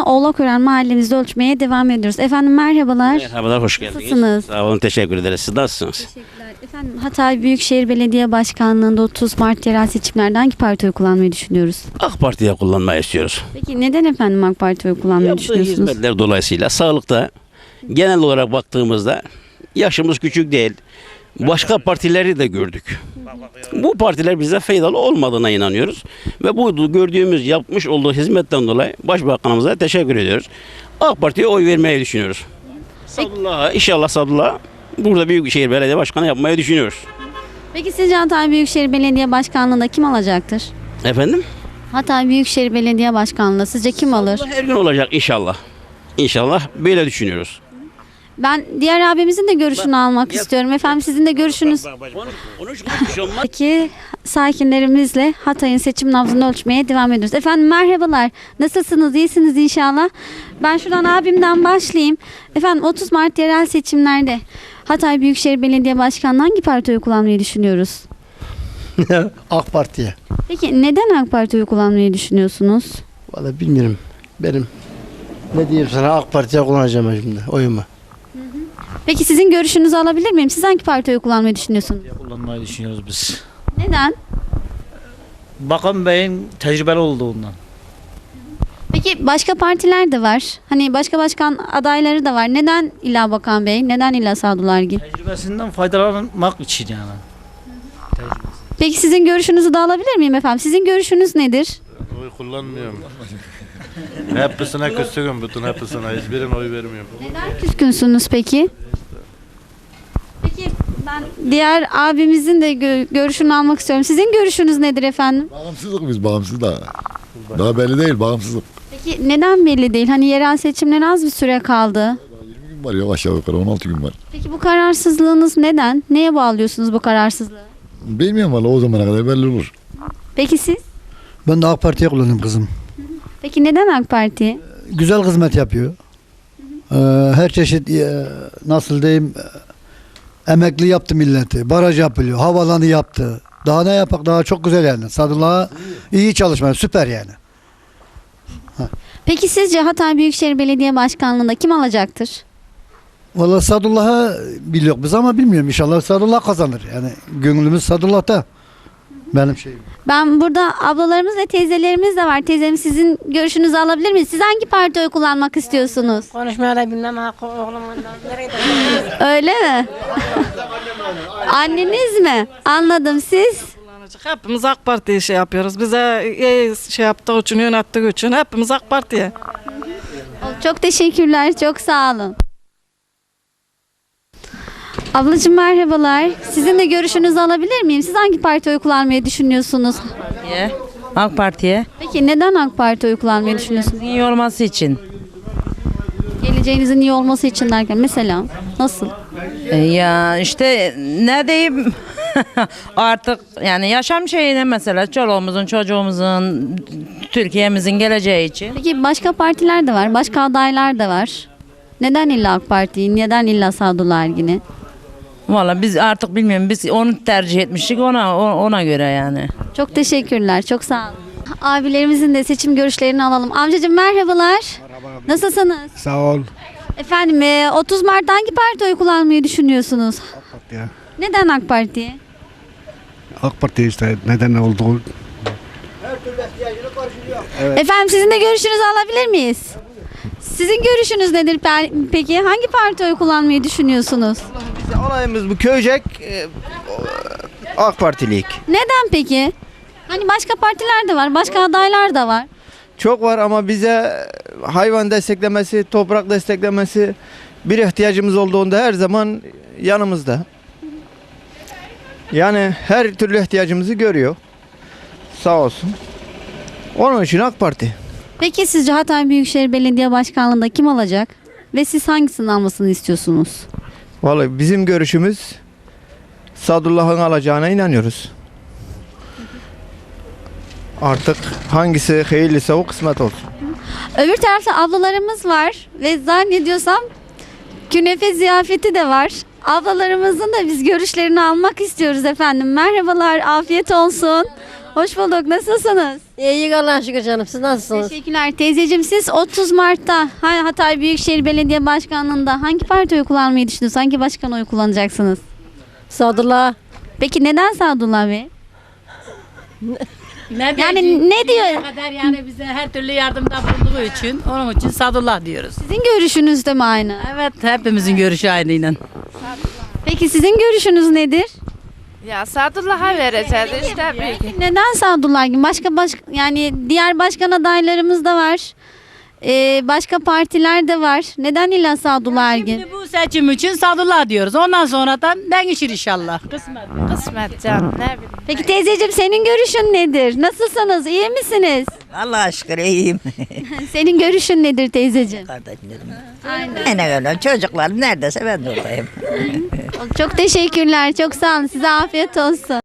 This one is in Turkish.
nüfusunu Oğlakören mahallemizde ölçmeye devam ediyoruz. Efendim merhabalar. Merhabalar, hoş geldiniz. Nasılsınız? Sağ olun, teşekkür ederiz. Siz nasılsınız? Teşekkürler. Efendim Hatay Büyükşehir Belediye Başkanlığı'nda 30 Mart yerel seçimlerde hangi parti oy kullanmayı düşünüyoruz? AK Parti'ye kullanmayı istiyoruz. Peki neden efendim AK Parti oy kullanmayı Yaptığı düşünüyorsunuz? hizmetler dolayısıyla sağlıkta genel olarak baktığımızda yaşımız küçük değil. Başka partileri de gördük. Bu partiler bize faydalı olmadığına inanıyoruz. Ve bu gördüğümüz, yapmış olduğu hizmetten dolayı Başbakanımıza teşekkür ediyoruz. AK Parti'ye oy vermeyi düşünüyoruz. Sadullah'a, inşallah Sadullah'a burada Büyükşehir Belediye Başkanı yapmayı düşünüyoruz. Peki sizce Hatay Büyükşehir Belediye Başkanlığı'nda kim alacaktır? Efendim? Hatay Büyükşehir Belediye Başkanlığı sizce kim alır? Her gün olacak inşallah. İnşallah böyle düşünüyoruz. Ben diğer abimizin de görüşünü almak istiyorum. Efendim sizin de görüşünüz. Konuş, konuş, konuş, olmaz. Peki sakinlerimizle Hatay'ın seçim nabzını ölçmeye devam ediyoruz. Efendim merhabalar. Nasılsınız? İyisiniz inşallah. Ben şuradan abimden başlayayım. Efendim 30 Mart yerel seçimlerde Hatay Büyükşehir Belediye Başkanlığı hangi parti oy kullanmayı düşünüyoruz? AK Parti'ye. Peki neden AK Parti oy kullanmayı düşünüyorsunuz? Vallahi bilmiyorum. Benim ne diyeyim sana AK Parti'ye kullanacağım ben şimdi oyumu. Peki sizin görüşünüzü alabilir miyim? Siz hangi parti oy kullanmayı düşünüyorsunuz? kullanmayı düşünüyoruz biz. Neden? Bakan Bey'in tecrübeli olduğundan. Peki başka partiler de var. Hani başka başkan adayları da var. Neden illa Bakan Bey? Neden illa Sadullah Ergin? Tecrübesinden faydalanmak için yani. Peki sizin görüşünüzü de alabilir miyim efendim? Sizin görüşünüz nedir? Oy kullanmıyorum. hepsine küstüğüm bütün hepsine. Hiçbirine oy vermiyorum. Neden küskünsünüz peki? Ben diğer abimizin de gö- görüşünü almak istiyorum. Sizin görüşünüz nedir efendim? Bağımsızlık biz bağımsız da. Daha belli değil bağımsızlık. Peki neden belli değil? Hani yerel seçimlere az bir süre kaldı. 20 gün var ya aşağı yukarı 16 gün var. Peki bu kararsızlığınız neden? Neye bağlıyorsunuz bu kararsızlığı? Bilmiyorum valla o zamana kadar belli olur. Peki siz? Ben de AK Parti'ye kullanıyorum kızım. Peki neden AK Parti? Güzel hizmet yapıyor. Ee, her çeşit e, nasıl diyeyim e, emekli yaptı milleti. Baraj yapılıyor. Havalanı yaptı. Daha ne yapak? Daha çok güzel yani. Sadullah'a iyi çalışma. Süper yani. Peki sizce Hatay Büyükşehir Belediye Başkanlığı'nda kim alacaktır? Valla Sadullah'ı biliyoruz biz ama bilmiyorum. İnşallah Sadullah kazanır. Yani gönlümüz Sadullah'ta. Benim şeyim. Ben burada ablalarımız ve teyzelerimiz de var. Teyzem sizin görüşünüzü alabilir miyiz? Siz hangi parti oy kullanmak istiyorsunuz? Konuşmaya da bilmem ha oğlum? Öyle mi? Anneniz mi? Anladım siz. Hepimiz AK Parti'ye şey yapıyoruz. Bize iyi şey yaptığı için, yönettiği için hepimiz AK Parti'ye. Çok teşekkürler. Çok sağ olun. Ablacığım merhabalar. Sizin de görüşünüzü alabilir miyim? Siz hangi parti oy kullanmayı düşünüyorsunuz? Parti'ye, AK Parti'ye Peki neden AK Parti oy kullanmayı düşünüyorsunuz? iyi olması için. Geleceğinizin iyi olması için derken mesela nasıl? E, Ya işte ne diyeyim artık yani yaşam şeyine mesela çoluğumuzun çocuğumuzun Türkiye'mizin geleceği için. Peki başka partiler de var. Başka adaylar da var. Neden illa AK Parti'yi? Neden illa Sadullah Ergin'i? Valla biz artık bilmiyorum biz onu tercih etmiştik ona ona göre yani. Çok teşekkürler. Çok sağ olun. Abilerimizin de seçim görüşlerini alalım. Amcacığım merhabalar. Nasılsınız? Sağ ol. Efendim e, 30 Mart'ta hangi parti oy kullanmayı düşünüyorsunuz? Parti'ye. Neden AK Parti? AK Parti işte neden olduğu Efendim sizin de görüşünüzü alabilir miyiz? Sizin görüşünüz nedir pe- peki? Hangi parti oy kullanmayı düşünüyorsunuz? Alayımız bu köycek e, AK Partilik. Neden peki? Hani başka partiler de var, başka adaylar da var. Çok var ama bize hayvan desteklemesi, toprak desteklemesi bir ihtiyacımız olduğunda her zaman yanımızda. Yani her türlü ihtiyacımızı görüyor. Sağ olsun. Onun için AK Parti. Peki sizce Hatay Büyükşehir Belediye Başkanlığı'nda kim alacak? Ve siz hangisini almasını istiyorsunuz? Vallahi bizim görüşümüz Sadullah'ın alacağına inanıyoruz. Artık hangisi hayırlısı o kısmet olsun. Öbür tarafta ablalarımız var ve zannediyorsam künefe ziyafeti de var. Ablalarımızın da biz görüşlerini almak istiyoruz efendim. Merhabalar, afiyet olsun. Hoş bulduk. Nasılsınız? İyi Allah'a şükür canım. Siz nasılsınız? Teşekkürler. Teyzeciğim siz 30 Mart'ta Ha- Hatay Büyükşehir Belediye Başkanlığı'nda hangi parti oy kullanmayı düşünüyorsunuz? Hangi başkan oy kullanacaksınız? Sadullah. Peki neden Sadullah Bey? Ne Yani ne diyor? kadar yani bize her türlü yardımda bulunduğu için onun için Sadullah diyoruz. Sizin görüşünüz de mi aynı? Evet hepimizin görüşü aynıyla. Peki sizin görüşünüz nedir? Ya Sadullah'a vereceğiz işte büyük. Neden Sadullah gibi? Başka baş, yani diğer başkan adaylarımız da var. Ee, başka partiler de var. Neden illa Sadullah Ergin? Şimdi bu seçim için Sadullah diyoruz. Ondan sonra da değişir inşallah. Kısmet. Kısmet canım ne bileyim. Peki teyzeciğim senin görüşün nedir? Nasılsınız? İyi misiniz? Allah şükür iyiyim. Senin görüşün nedir teyzeciğim? Kardeşlerim. Aynen. Aynen öyle. Çocuklarım neredeyse ben de oradayım. Çok teşekkürler. Çok sağ olun. Size afiyet olsun.